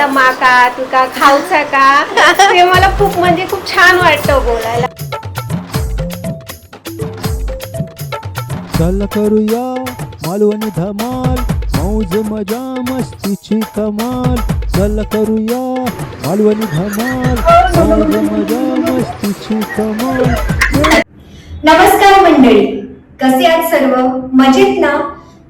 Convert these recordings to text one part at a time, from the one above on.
आता माका तुका खाऊचा का? ते मला खूप म्हणजे खूप छान वाटतं बोलायला. चल करूया मालवणी धमाल मौज मजा मस्तीची कमाल. चल करूया मालवणी धमाल मौज मजा मस्तीची कमाल. नमस्कार मंडळी. कसे आहात सर्व? मजेत ना?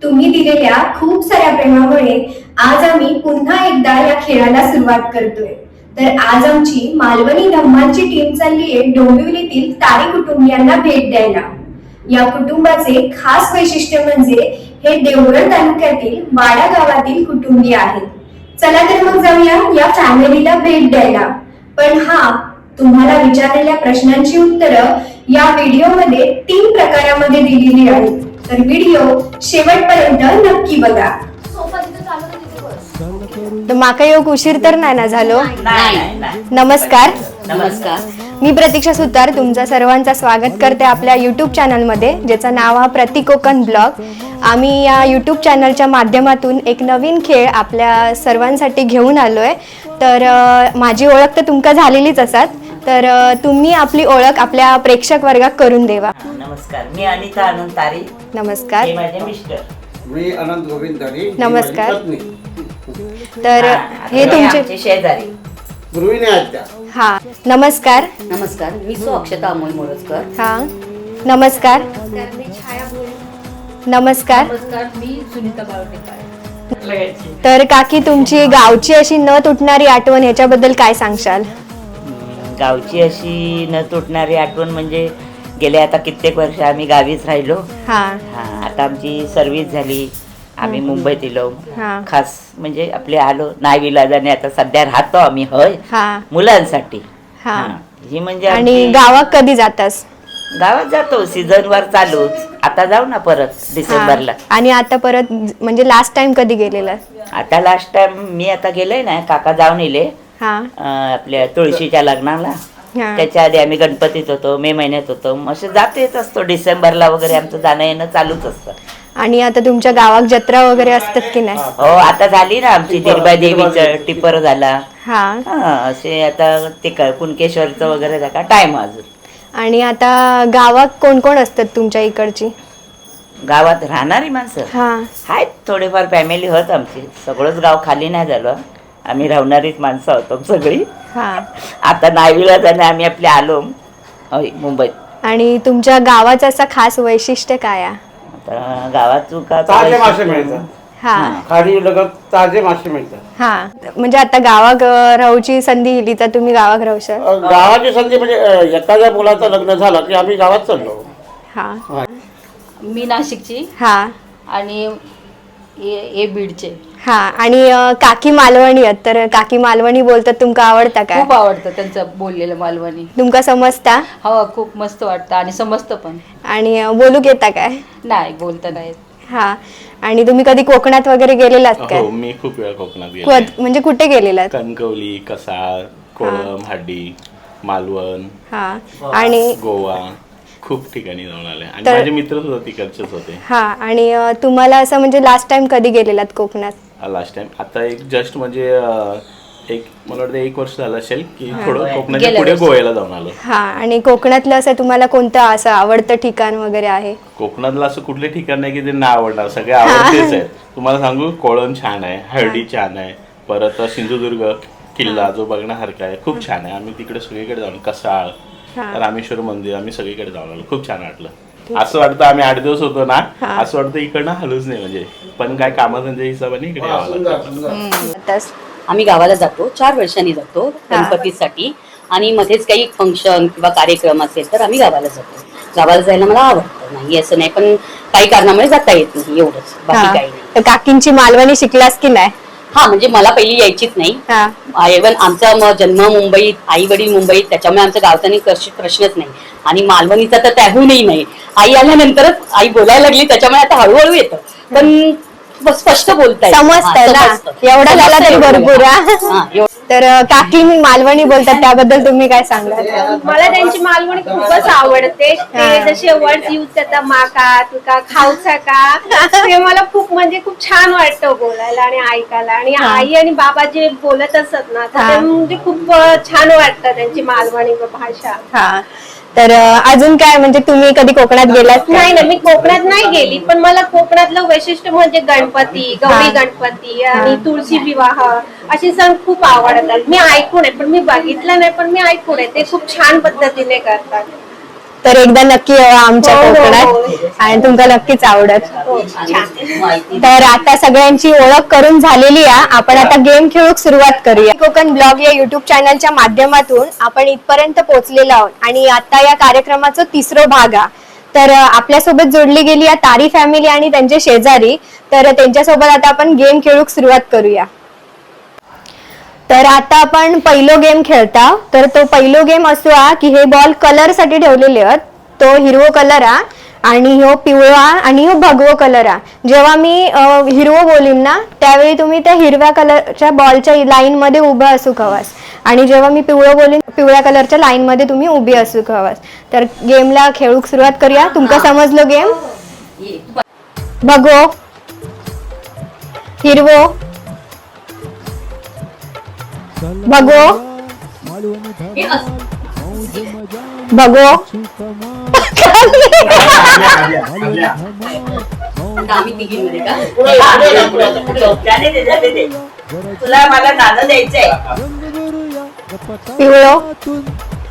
तुम्ही दिलेल्या खूप साऱ्या प्रेमामुळे आज आम्ही पुन्हा एकदा या खेळाला सुरुवात करतोय. तर आज आमची मालवणी धम्मांची टीम चालली आहे डोंबिवलीतील तारी कुटुंबियांना भेट द्यायला. या कुटुंबाचे खास वैशिष्ट्य म्हणजे हे देवगड तालुक्यातील वाडा गावातील कुटुंबीय आहेत. चला तर मग जाऊया या फॅमिलीला भेट द्यायला. पण हा तुम्हाला विचारलेल्या प्रश्नांची उत्तरं या व्हिडिओमध्ये तीन प्रकारामध्ये दिलेली आहेत. तर व्हिडिओ शेवटपर्यंत नक्की बघा. तर माका योग उशीर तर नाही ना झालो? नमस्कार. नमस्कार. मी प्रतीक्षा सुतार तुमचं सर्वांचं स्वागत करते आपल्या यूट्यूब चॅनलमध्ये ज्याचं नाव हा प्रति कोकण ब्लॉग. आम्ही या यूट्यूब चॅनलच्या माध्यमातून एक नवीन खेळ आपल्या सर्वांसाठी घेऊन आलो आहे तर अं, माझी ओळख तर तुमका झालेलीच असतात तर अं, तुम्ही आपली ओळख आपल्या प्रेक्षक वर्गात करून देवा. नमस्कार. मी अनिता आनंद तारी नमस्कार. हे माझे मिस्टर. मी अनंत गोविंद धारी ही नमस्कार. पत्नी. तर हा, तुमचे शेजारी. गृहिणी आहेत त्या हा नमस्कार. नमस्कार मी सो अक्षता अमोल मोरजकर. हा नमस्कार. नमस्कार. तर काकी तुमची गावची अशी न तुटणारी आठवण ह्याच्याबद्दल काय सांगशाल? गावची अशी न तुटणारी आठवण म्हणजे गेल्या आता कित्येक वर्ष आम्ही गावीच राहिलो. हा. हा आता आमची सर्व्हिस झाली. आम्ही मुंबईत येलो हा. खास म्हणजे आपले आलो नाही विलाजाने आता सध्या राहतो आम्ही होय. हा. मुलांसाठी. हा. हा. ही म्हणजे आणि आमची- गावात कधी जातास? गावात जातो सीझन वर चालूच आता जाऊ ना परत हा. डिसेंबरला. आणि आता परत म्हणजे लास्ट टाइम कधी गेलेला? आता लास्ट टाइम मी आता गेले ना काका जाऊन येले. हा. अं, आपल्या तुळशीच्या लग्नाला. हा. त्याच्या आधी आम्ही गणपतीत होतो मे महिन्यात होतो. मग असे जात येत असतो डिसेंबरला वगैरे आमचं जाणं येणं चालूच असतं. आणि आता तुमच्या गावात जत्रा वगैरे असतात की नाही? हो आता झाली ना आमची दिरबाई देवीचं टिपर झाला. हा. हा असे आता ते काय कुणकेश्वरचं वगैरे टाइम अजून. आणि आता गावात कोण कोण असतात तुमच्या इकडची? गावात राहणारी माणसं. हा. आहेत थोडेफार फॅमिली होत आमची. सगळंच गाव खाली नाही झालं. आम्ही राहणारीच माणसं होतो सगळी. हा. आता जाणे आम्ही आपले आलो होय मुंबईत. आणि तुमच्या गावाचं असं खास वैशिष्ट्य काय आहे? गावात चुका ताजे मासे मिळतात. हा. खाली लगत ताजे मासे मिळतात. हा. म्हणजे आता गावात अं, राहूची संधी दिली तर तुम्ही गावात राहू शक अ, गावाची संधी म्हणजे अ, एखाद्या मुलाचं लग्न झालं की आम्ही गावात चाललो. हा. मी नाशिकची. हा. आणि हे हे बीडचे. हा आणि अं, काकी मालवणी आहेत तर काकी मालवणी बोलतात तुमका आवडता काय? खूप आवडतं त्यांचं बोललेलं मालवणी. तुमका समजता? हो खूप मस्त वाटतं आणि समजतं पण. आणि अं, बोलू घेता काय? नाही बोलता नाही हा आणि तुम्ही कधी कोकणात वगैरे गेलेलात काय? हो मी खूप वेळा कोकणात गेले कोत- म्हणजे कुठे गेलेलात? कणकवली कसाळ कोळम हाडी मालवण हा आणि गोवा. खूप ठिकाणी जाऊन आले. आणि तर- माझे मित्र सुद्धा तिकडचेच होते. हा आणि अं, तुम्हाला असं म्हणजे लास्ट टाइम कधी गेलेलात कोकणात? लास्ट टाइम आता एक जस्ट म्हणजे अं, एक मला वाटतं एक वर्ष झालं असेल की थोडं कोकणाच्या गेल्या पुढे वर्षी. गोव्याला जाऊन आलो. हा आणि कोकणातलं असं तुम्हाला कोणतं असं आवडतं ठिकाण वगैरे आहे? कोकणातलं असं कुठले ठिकाण नाही की ते ना आवडणार सगळे आवडतेच आहेत. तुम्हाला सांगू कोळम छान आहे हळदी छान आहे परत सिंधुदुर्ग किल्ला जो बघण्यासारखा आहे खूप छान आहे. आम्ही तिकडे सगळीकडे जाऊन कसाळ रामेश्वर मंदिर आम्ही सगळीकडे जाऊन आलो. खूप छान वाटलं. असं वाटतं आम्ही आठ दिवस होतो ना असं वाटतं इकडनं हलूच नाही म्हणजे. पण काय कामाधंद्या हिशोबाने इकडे यावं लागतं. आम्ही गावाला जातो चार वर्षांनी जातो गणपतीसाठी. आणि मध्येच काही फंक्शन किंवा कार्यक्रम असेल तर आम्ही गावाला जातो. गावाला जायला मला आवडतं. नाही असं नाही पण काही कारणामुळे जाता येत नाही एवढंच. बाकी हा. काही नाही. तर काकींची मालवणी शिकलास की नाही? हा म्हणजे मला पहिली यायचीच नाही. हा. इव्हन आमचा म- जन्म मुंबईत आई वडील मुंबईत त्याच्यामुळे आमच्या गावचा प्रश्न प्रश्नच नाही. आणि मालवणीचा तर त्याहूनही नाही. आई आल्यानंतरच आई बोलायला लागली त्याच्यामुळे आता हळूहळू येतं. पण स्पष्ट बोलताय. समजतंय ना. एवढा झाला तरी भरपूर हा. तर अं, काकी मी मालवणी बोलतात त्याबद्दल तुम्ही काय सांगाल? मला त्यांची मालवणी खूपच आवडते. ते जसे वर्ड यूज करतात माका तुका खाऊचा का? ते मला खूप म्हणजे खूप छान वाटतं बोलायला आणि ऐकायला. आणि आई आणि बाबा जे बोलत असत ना ते म्हणजे खूप अं, छान वाटतं त्यांची मालवणी भाषा. हा. तर अजून काय? म्हणजे तुम्ही कधी कोकणात गेलात नाही ना मी कोकणात नाही गेली पण मला कोकणातलं वैशिष्ट्य म्हणजे गणपती गौरी गणपती आणि तुळशी विवाह असे सण खूप आवडतात. मी ऐकून आहे पण मी बघितलं नाही पण मी ऐकून आहे. ते खूप छान पद्धतीने करतात. तर एकदा नक्की यावं आमच्या हो, हो, कोकणात हो. आणि तुमका नक्कीच आवडत. तर आता सगळ्यांची ओळख करून झालेली आहे आपण आता गेम खेळूक सुरुवात करूया. कोकण ब्लॉग या युट्यूब चॅनलच्या माध्यमातून आपण इथपर्यंत पोहोचलेलो आहोत. आणि आता या कार्यक्रमाचा तिसरा भाग हा. तर आपल्यासोबत जोडली गेली आहे तारी फॅमिली आणि त्यांचे शेजारी. तर त्यांच्यासोबत आता आपण गेम खेळूक सुरुवात करूया. तर आता आपण पहिलो गेम खेळता. तर तो पहिलो गेम असो हा की हे बॉल कलरसाठी ठेवलेले आहेत. तो हिरवो कलर हा आणि हो पिवळा आणि हो भगवो कलर हा. जेव्हा मी हिरवो बोलीन ना त्यावेळी तुम्ही त्या हिरव्या कलरच्या बॉलच्या लाईन मध्ये उभं असू हवास आणि जेव्हा मी पिवळं बोलीन पिवळ्या कलरच्या लाईन मध्ये तुम्ही उभी असू हवास तर गेमला खेळूक सुरुवात करूया. तुमका समजलो गेम भगवो हिरवो भगवो मालवणी धमाल मौज मजा भगवो मस्ती कमाल मालवणी धमाल मौज आम्ही तिघींमध्ये का तुला मला दादा द्यायचंय रंग भरूया गप्पा पिवळो टाकून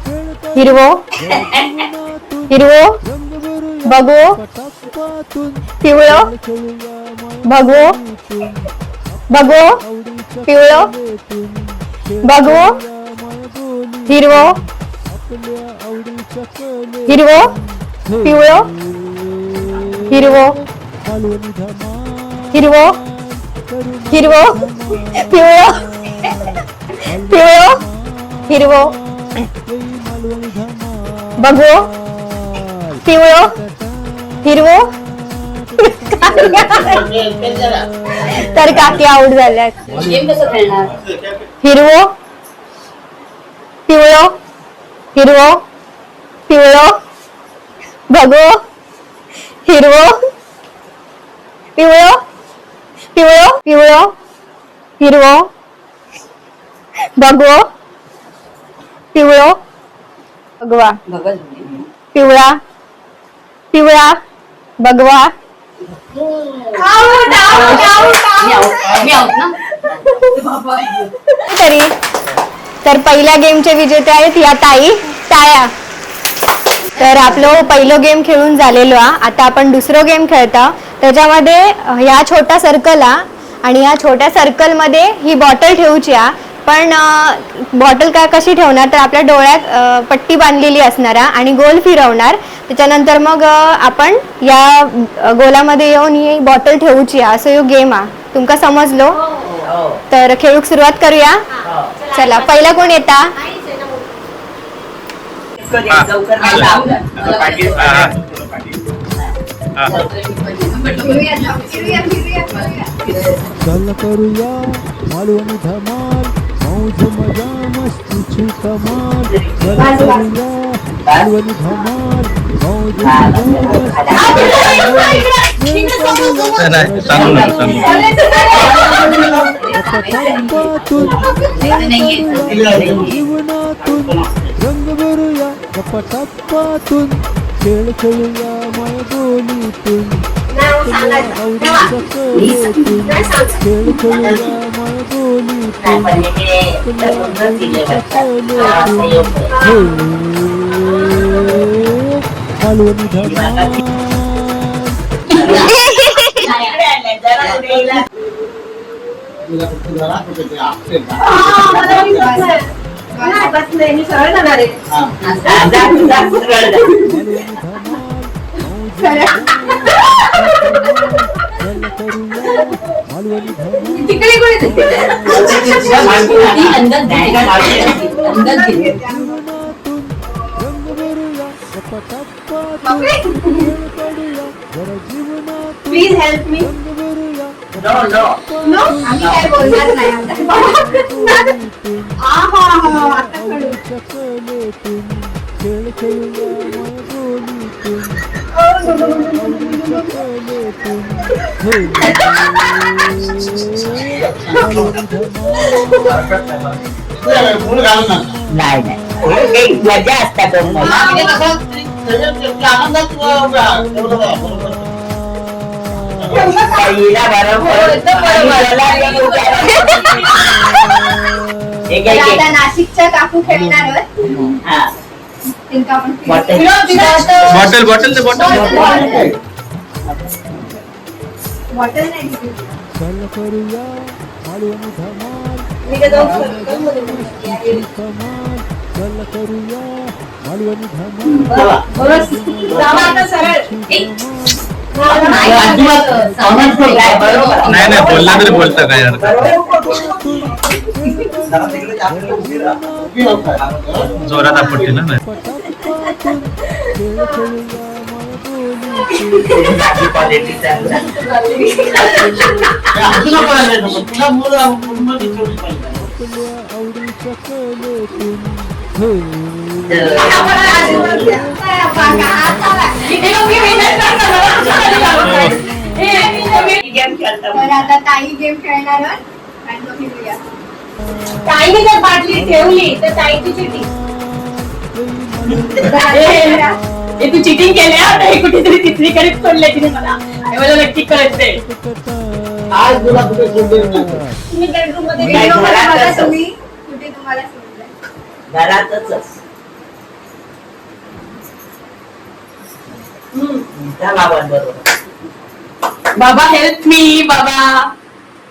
खेळ करू हिरवो जीवनातून हिरवो रंग भरूया बघू पटापातून पिवळो खेळूया बघू मायेतून बघू आवडीच्या पिवळो कलेतून बघू. हिरवो. हिरवो. पिवळो. हिरवो. हिरवो. हिरवो. पिवळो. पिवळो. हिरवो. बघू. पिवळो. हिरवो. तर काकी आऊट झाल्यात हिरवो पिवळो हिरवो पिवळो भगवो हिरवो पिवळो पिवळो पिवळो हिरवो भगवो पिवळो भगवा बघा पिवळा पिवळा भगवा. मी ना? तरी. तर पहिल्या गेमचे विजेते आहेत या ताई ताया तर आपलं पहिलं गेम खेळून झालेलो हा. आता आपण दुसरं गेम खेळता. त्याच्यामध्ये ह्या छोटा सर्कल हा आणि ह्या छोट्या सर्कलमध्ये ही बॉटल ठेवूची हा. पण बॉटल काय कशी ठेवणार? तर आपल्या डोळ्यात पट्टी बांधलेली असणार आणि गोल फिरवणार. त्याच्यानंतर मग आपण या गोलामध्ये येऊन ही बॉटल ठेवूची असं यो गेम हा. तुमका समजलो? हो, हो. तर खेळूक सुरुवात करूया. चला पहिला कोण येता? चल करूया मालवणी धमाल मौज मजा मस्तीची कमाल. चल करूया मालवणी धमाल मौज मजा पटापातून जीवनातून रंग भरूया गप्पाटप्पातून खेळ खेळूया माय बोलीतून आवडीच्या कलेतून खेळ खेळूया माय बोलीतून मालवणी धमाल मी तिकडे कोणी ती अंदाज अंदाज भरूया गप्पाटप्पातून खेळ काढूया जरा जीवनातून प्लीज हेल्प मी रंग भरूया नो आम्ही काय बोलणार नाही आता हा हा हा आता कळलं. सकलेतून खेळ खेळूया माय बोलीतून सकलेतून नाही नाही काही मजा असतात पहिला बरोबर एक तर एक आता नाशिकच्या काकू खेळणार आहोत. हा त्यांचं आपण बॉटल. बॉटल बॉटल ते बॉटल बॉटल नाही दिली. चल करूया धमाल? कमाल चल करूया मालवणी नाही नाही बोलला तरी बोलता काय अर्थ जोरात आपत्ती ना तर आता ताई गेम खेळणार. आणि तो. ताईने जर बाटली ठेवली तर ताईची चिठी हे तू चिटिंग केली आता हे कुठेतरी तिथली कडे सोडले तिने मला मला नक्की कळते तुम्ही बेडरूममध्ये काय व्हिडिओमध्ये? तुम्ही कुठे तुम्हाला. घरातच बाबांबरोबर. बाबा हेल्प मी बाबा.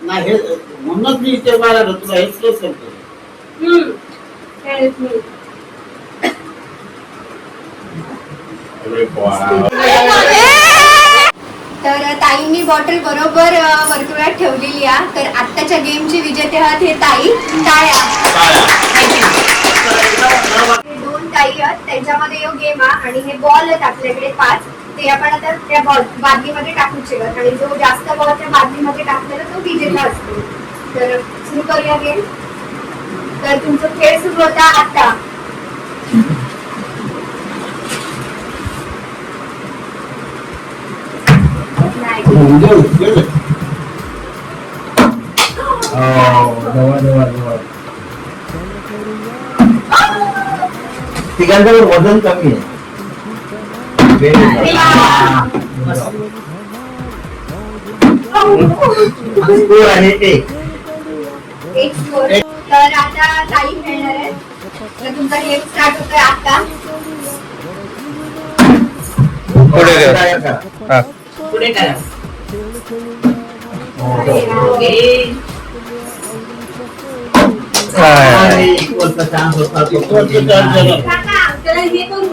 म्हणूनच मी इथे मला तुला हेल्पच करतो हम्म. Help me. अरे वा. तर ताईंनी बॉटल बरोबर वर्तुळात ठेवलेली आहे. तर आत्ताच्या गेमचे विजेते आहात हे ताई. टाळ्या दोन ताई आहेत त्याच्यामध्ये यो गेम आहे आणि हे बॉल आहेत आपल्याकडे पाच. ते आपण आता त्या बॉल बादलीमध्ये टाकू शकत. आणि जो जास्त बॉल त्या बादलीमध्ये टाकलेला तो विजेता असतो. तर सुरू करूया गेम तर तुमचं खेळ सुरू होता आता नाही. तिघांचं वजन कमी आहे. स्कोर आहे ते एक स्कोर तर आता ताई खेळणार आहे. तर तुमचा गेम स्टार्ट होतोय आता. पुढे करा. हा. पुढे करा. आणि इक्वलचा चान्स होता तो. त्याला हे करू.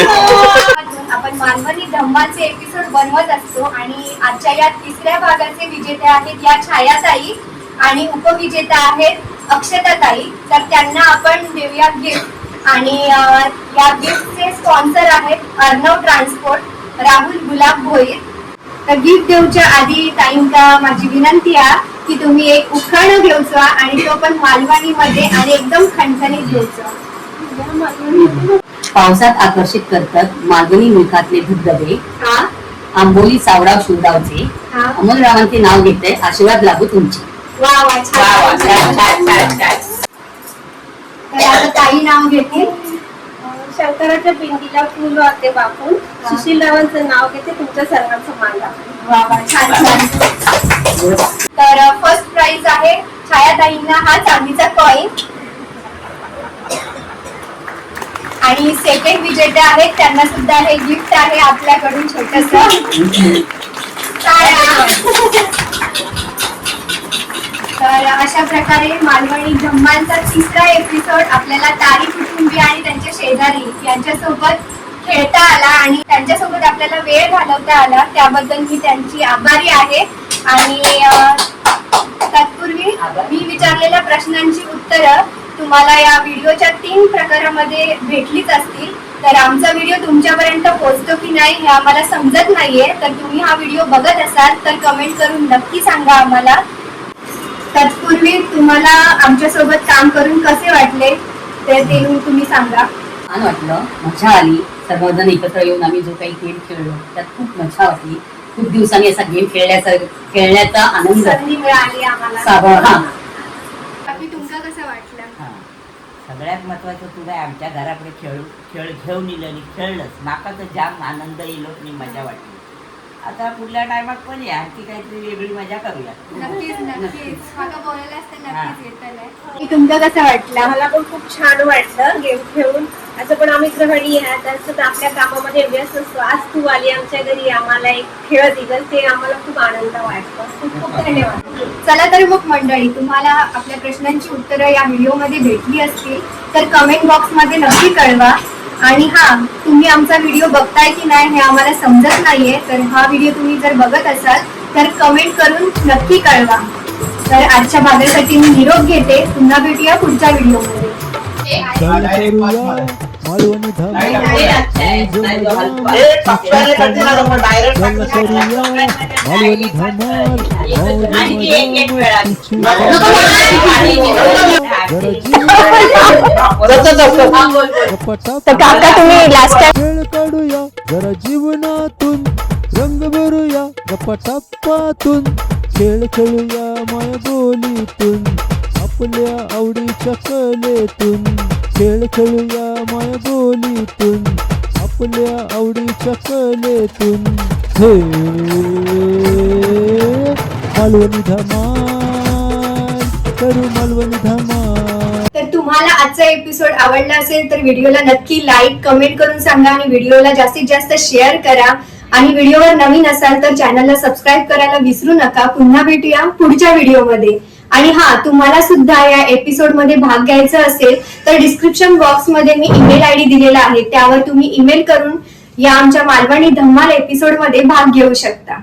आपण मालवणी धम्माचे एपिसोड बनवत असतो आणि आजच्या या तिसऱ्या भागाचे विजेते आहेत या छायाताई आणि उपविजेता आहेत अक्षताताई तर त्यांना आपण देऊया गिफ्ट आणि अं, या गिफ्टचे स्पॉन्सर आहेत अर्णव ट्रान्सपोर्ट राहुल गुलाब भोईर तर गिफ्ट देऊच्या आधी ताईंका माझी विनंती आहे की तुम्ही एक उखाणं घेऊचा आणि तो पण मालवणीमध्ये आणि एकदम खणखणीत घेऊचा पावसात आकर्षित करतात मागणी मुखातले धबधबे. हा? आंबोली सावडाव शिवडावचे हा? अमोल रावांचे नाव घेते आशीर्वाद लागू तुमचे. वा वा छान. तर आता ताई नाव घेतील. शंकराच्या पिंडीला फुल वाटते बापून. सुशीलरावांचं नाव घेते तुमच्या सर्वांचं मान तर फर्स्ट प्राइज आहे छायाताईंना हा चांदीचा कॉइन आणि सेकंड विजेते आहेत त्यांना सुद्धा हे गिफ्ट आहे आपल्याकडून छोटस. तर अशा प्रकारे मालवणी धम्मांचा तिसरा एपिसोड आपल्याला तारी कुटुंबी आणि त्यांच्या शेजारी यांच्यासोबत खेळता आला आणि त्यांच्यासोबत आपल्याला वेळ घालवता आला. त्याबद्दल मी त्यांची आभारी आहे. आणि तत्पूर्वी मी विचारलेल्या प्रश्नांची उत्तरं तुम्हाला या व्हिडिओच्या तीन प्रकारामध्ये भेटलीच असतील. तर आमचा व्हिडिओ तुमच्यापर्यंत पोहोचतो की नाही हे आम्हाला समजत नाहीये. तर तुम्ही हा व्हिडिओ बघत असाल तर कमेंट करून नक्की सांगा आम्हाला. तत्पूर्वी तुम्हाला आमच्यासोबत काम करून कसे वाटले ते ते तुम्ही सांगा. छान वाटलं. मजा आली. सर्वजण एकत्र येऊन आम्ही जो काही गेम खेळलो त्यात खूप मजा वाटली खूप दिवसांनी असा गेम खेळण्याचा खेळण्याचा आनंद संधी मिळाली आम्हाला. साबळ हा. बाकी तुमका कसं वाटलं? हा. सगळ्यात महत्वाचं तुला आमच्या घराकडे खेळ खेळ घेऊन इलं आणि खेळलंच माका तर जाम आनंद येलो आणि मजा वाटली आता पुढल्या टायमात पण या की काहीतरी वेगळी मजा करूया. नक्कीच नक्कीच. माका बोलायला असतं नक्कीच येतलंय तुमका कसं वाटलं? मला पण खूप छान वाटलं गेम खेळून. असं पण आम्ही गृहिणी आहे तसंच आपल्या कामामध्ये व्यस्त असतो. आज तू आली आमच्या घरी आम्हाला एक खेळ दिलं ते आम्हाला खूप आनंद वाटतो. खूप खूप धन्यवाद. चला तर मग मंडळी तुम्हाला आपल्या प्रश्नांची उत्तरं या व्हिडिओमध्ये भेटली असतील. तर कमेंट बॉक्समध्ये नक्की कळवा. आणि हा तुम्ही आमचा व्हिडिओ बघताय की नाही हे आम्हाला समजत नाहीये. तर हा व्हिडिओ तुम्ही जर बघत असाल तर कमेंट करून नक्की कळवा. तर आजच्या भागासाठी मी निरोप घेते. पुन्हा भेटूया पुढच्या व्हिडिओमध्ये मालवणी जरा जीव तर काका तुम्ही लास्ट टाइम खेळ काढूया जरा जीवनातून रंग भरूया गप्पाटप्पातून खेळ खेळूया माय बोलीतून आपल्या आवडीच्या कलेतून खेळ खेळूया माया बोलीतून. आपल्या आवडीच्या कलेतून. हे मालवणी धमाल करू मालवणी धमाल. तर तुम्हाला आजचा एपिसोड आवडला असेल तर व्हिडिओला नक्की लाईक कमेंट करून सांगा आणि व्हिडिओला जास्तीत जास्त शेअर करा. आणि व्हिडिओवर नवीन असाल तर चॅनलला सबस्क्राईब करायला विसरू नका. पुन्हा भेटूया पुढच्या व्हिडिओमध्ये आणि हा तुम्हाला सुद्धा या एपिसोडमध्ये भाग घ्यायचा असेल तर डिस्क्रिप्शन बॉक्समध्ये मी ईमेल आय डी दिलेला आहे. त्यावर तुम्ही ईमेल करून या आमच्या मालवणी धम्माल एपिसोडमध्ये भाग घेऊ शकता.